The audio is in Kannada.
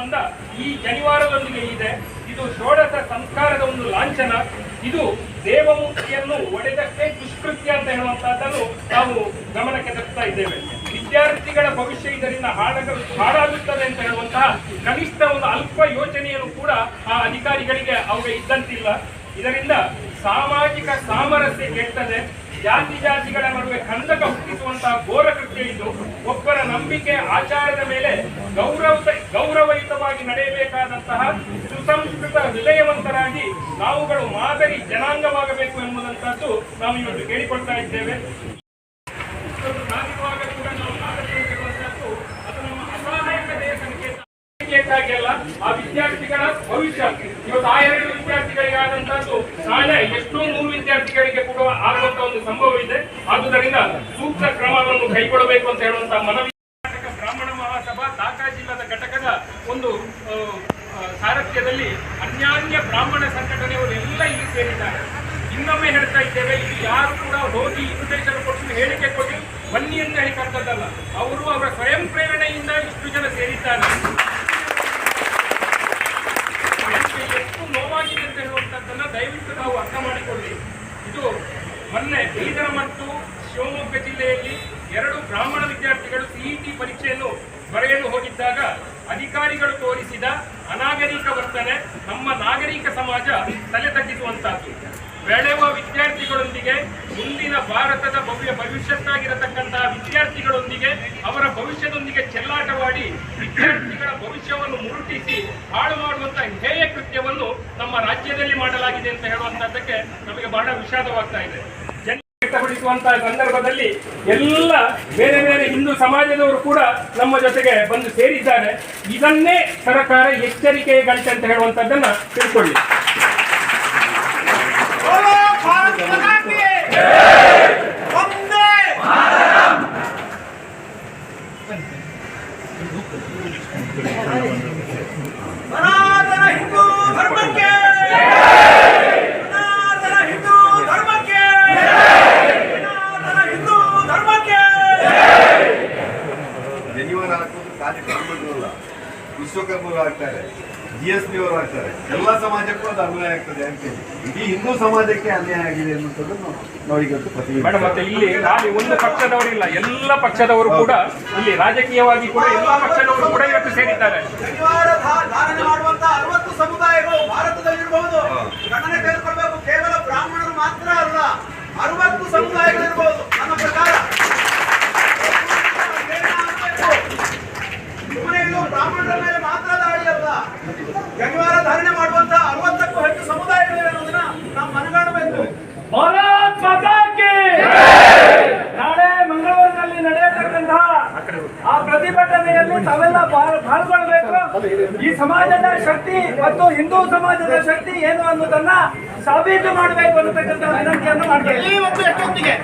ಸಂಬಂಧ ಈ ಜನಿವಾರದೊಂದಿಗೆ ಇದೆ. ಇದು ಷೋಡಶ ಸಂಸ್ಕಾರದ ಒಂದು ಲಾಂಛನ. ಇದು ದೇವಮೂರ್ತಿಯನ್ನು ಒಡೆದಷ್ಟೇ ದುಷ್ಕೃತ್ಯ ಅಂತ ಹೇಳುವಂತಹದ್ದನ್ನು ನಾವು ಗಮನಕ್ಕೆ ತರ್ತಾ ಇದ್ದೇವೆ. ವಿದ್ಯಾರ್ಥಿಗಳ ಭವಿಷ್ಯ ಇದರಿಂದ ಹಾಳಾಗ, ಹಾಳಾಗುತ್ತದೆ ಅಂತ ಹೇಳುವಂತಹ ಕನಿಷ್ಠ ಒಂದು ಅಲ್ಪ ಯೋಚನೆಯನ್ನು ಕೂಡ ಆ ಅಧಿಕಾರಿಗಳಿಗೆ ಅವ್ರಿಗೆ ಇದ್ದಂತಿಲ್ಲ. ಇದರಿಂದ ಸಾಮಾಜಿಕ ಸಾಮರಸ್ಯ ಕೆಟ್ಟದೆ ಜಾತಿ ಜಾತಿಗಳ ನಡುವೆ ಕಂದಕ ಹುಟ್ಟಿಸುವಂತಹ ಘೋರ ಕೃತ್ಯ ಇದು. ಒಬ್ಬರ ನಂಬಿಕೆ ಆಚಾರದ ಮೇಲೆ ಗೌರವ ಸುಸಂಸ್ಕೃತ ಹೃದಯವಂತರಾಗಿ ನಾವುಗಳು ಮಾದರಿ ಜನಾಂಗವಾಗಬೇಕು ಎಂಬುದಂತದ್ದು ನಾವು ಇವತ್ತು ಕೇಳಿಕೊಳ್ತಾ ಇದ್ದೇವೆ. ಸಾಧಿಸುವಾಗ ಕೂಡ ಅದು ನಮ್ಮ ಆ ವಿದ್ಯಾರ್ಥಿಗಳ ಭವಿಷ್ಯ. ಇವತ್ತು ಆ ಎರಡು ವಿದ್ಯಾರ್ಥಿಗಳಿಗಾದಂತಹದ್ದು ನಾಳೆ ಎಷ್ಟೋ ಮೂರು ವಿದ್ಯಾರ್ಥಿಗಳಿಗೆ ಕೂಡ ಆಗುವಂತ ಒಂದು ಸಂಭವ ಇದೆ ಆದುದರಿಂದ ಸೂಕ್ತ ಕ್ರಮವನ್ನು ಕೈಗೊಳ್ಳಬೇಕು ಅಂತ ಹೇಳುವಂತಹ ಮನವಿ. ಕರ್ನಾಟಕ ಬ್ರಾಹ್ಮಣ ಮಹಾಸಭಾ ದಾಖಾ ಜಿಲ್ಲಾದ ಘಟಕದ ಒಂದು ಸಾರಥ್ಯದಲ್ಲಿ ಅನ್ಯಾನ್ಯ ಬ್ರಾಹ್ಮಣ ಸಂಘಟನೆಯವರು ಎಲ್ಲ ಇಲ್ಲಿ ಸೇರಿದ್ದಾರೆ. ಇನ್ನೊಮ್ಮೆ ಹೇಳ್ತಾ ಇದ್ದೇವೆ, ಇಲ್ಲಿ ಯಾರು ಕೂಡ ಹೋಗಿ ಇನ್ವಿಟೇಷನ್ ಕೊಟ್ಟು ಹೇಳಿಕೆ ಕೊಟ್ಟು ಬನ್ನಿ ಅಂತ ಹೇಳಿ ಕರ್ತದಲ್ಲ ಅವರು ಅವರ ಸ್ವಯಂ ಪ್ರೇರಣೆಯಿಂದ ಇಷ್ಟು ಜನ ಸೇರಿದ್ದಾರೆ. ಎಷ್ಟು ನೋವಾಗಿದೆ ಅಂತ ಹೇಳುವಂತದ್ದನ್ನ ದಯವಿಟ್ಟು ನಾವು ಅರ್ಥ ಮಾಡಿಕೊಳ್ಳಿ. ಇದು ಮೊನ್ನೆ ಬೀದರ್ ಮತ್ತು ಶಿವಮೊಗ್ಗ ಜಿಲ್ಲೆಯಲ್ಲಿ ಎರಡು ಬ್ರಾಹ್ಮಣ ವಿದ್ಯಾರ್ಥಿಗಳು ಸಿಇಟಿ ಪರೀಕ್ಷೆಯನ್ನು ಬರೆಯಲು ಹೋಗಿದ್ದಾಗ ಅಧಿಕಾರಿಗಳು ತೋರಿಸಿದ ಅನಾಗರಿಕ ವರ್ತನೆ ನಮ್ಮ ನಾಗರಿಕ ಸಮಾಜ ತಲೆ ತಗ್ಗಿಸುವಂತಹದ್ದು ಬೆಳೆಯುವ ವಿದ್ಯಾರ್ಥಿಗಳೊಂದಿಗೆ ಮುಂದಿನ ಭಾರತದ ಭವ್ಯ ಭವಿಷ್ಯಕ್ಕಾಗಿರತಕ್ಕಂತಹ ವಿದ್ಯಾರ್ಥಿಗಳೊಂದಿಗೆ, ಅವರ ಭವಿಷ್ಯದೊಂದಿಗೆ ಚೆಲ್ಲಾಟವಾಡಿ ವಿದ್ಯಾರ್ಥಿಗಳ ಭವಿಷ್ಯವನ್ನು ಮುರುಟಿಸಿ ಹಾಳು ಮಾಡುವಂತಹ ಹೇಯ ಕೃತ್ಯವನ್ನು ನಮ್ಮ ರಾಜ್ಯದಲ್ಲಿ ಮಾಡಲಾಗಿದೆ ಅಂತ ಹೇಳುವಂತಹದ್ದಕ್ಕೆ ನಮಗೆ ಬಹಳ ವಿಷಾದವಾಗ್ತಾ ಇದೆ. ವ್ಯಕ್ತಪಡಿಸುವಂತಹ ಸಂದರ್ಭದಲ್ಲಿ ಎಲ್ಲ ಬೇರೆ ಬೇರೆ ಹಿಂದೂ ಸಮಾಜದವರು ಕೂಡ ನಮ್ಮ ಜೊತೆಗೆ ಬಂದು ಸೇರಿದ್ದಾರೆ ಇದನ್ನೇ ಸರ್ಕಾರ ಎಚ್ಚರಿಕೆಯ ಗಂಟೆ ಅಂತ ಹೇಳುವಂತದ್ದನ್ನ ತಿಳ್ಕೊಳ್ಳಿ ಹಿಂದೂ ಧರ್ಮಕ್ಕೆ ಖಾಲಿ ಕರ್ಮಗಳು ವಿಶ್ವಕರ್ಮರು ಆಗ್ತಾರೆ ಜಿ ಎಸ್ ಪಿ ಅವರು ಆಗ್ತಾರೆ ಎಲ್ಲ ಸಮಾಜಕ್ಕೂ ಅದು ಅನ್ಯಾಯ ಆಗ್ತದೆ ಅಂತ ಹೇಳಿ. ಇಡೀ ಹಿಂದೂ ಸಮಾಜಕ್ಕೆ ಅನ್ಯಾಯ ಆಗಿದೆ ಅನ್ನೋದನ್ನು ನಾವು ಇವತ್ತು ಪ್ರತಿಭಟನೆ ಮೇಡಮ್ ಮತ್ತೆ ಇಲ್ಲಿ ಖಾಲಿ ಒಂದು ಪಕ್ಷದವರಿಲ್ಲ ಎಲ್ಲ ಪಕ್ಷದವರು ಕೂಡ ಇಲ್ಲಿ ರಾಜಕೀಯವಾಗಿ ಕೂಡ ಎಲ್ಲ ಪಕ್ಷದವರು ಕೂಡ ಇವತ್ತು ಸೇರಿದ್ದಾರೆ. ಆ ಪ್ರತಿಭಟನೆಯಲ್ಲಿ ತಾವೆಲ್ಲ ಪಾಲ್ಗೊಳ್ಬೇಕು. ಈ ಸಮಾಜದ ಶಕ್ತಿ ಮತ್ತು ಹಿಂದೂ ಸಮಾಜದ ಶಕ್ತಿ ಏನು ಅನ್ನೋದನ್ನ ಸಾಬೀತು ಮಾಡಬೇಕು ಅನ್ನತಕ್ಕಂಥ ವಿನಂತಿಯನ್ನು ಎಷ್ಟೊತ್ತಿಗೆ